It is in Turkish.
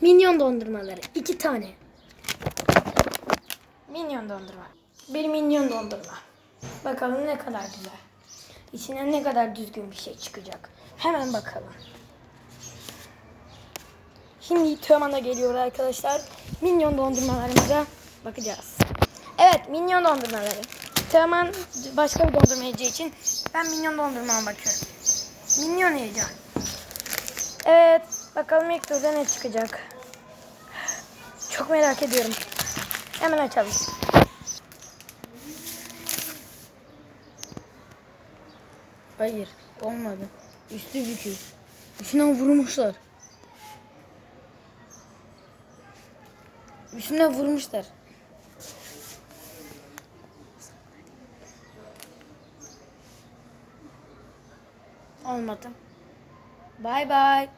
Minyon dondurmaları. iki tane. Minyon dondurma. Bir minyon dondurma. Bakalım ne kadar güzel. İçinden ne kadar düzgün bir şey çıkacak. Hemen bakalım. Şimdi Teoman'a geliyor arkadaşlar. Minyon dondurmalarımıza bakacağız. Evet minyon dondurmaları. Teoman başka bir dondurma yiyeceği için ben minyon dondurmama bakıyorum. Minyon yiyeceğim. Evet bakalım ilk turda ne çıkacak. Çok merak ediyorum. Hemen açalım. Hayır olmadı. Üstü bükük. Üstünden vurmuşlar. Üstünden vurmuşlar. Olmadı. Bay bay.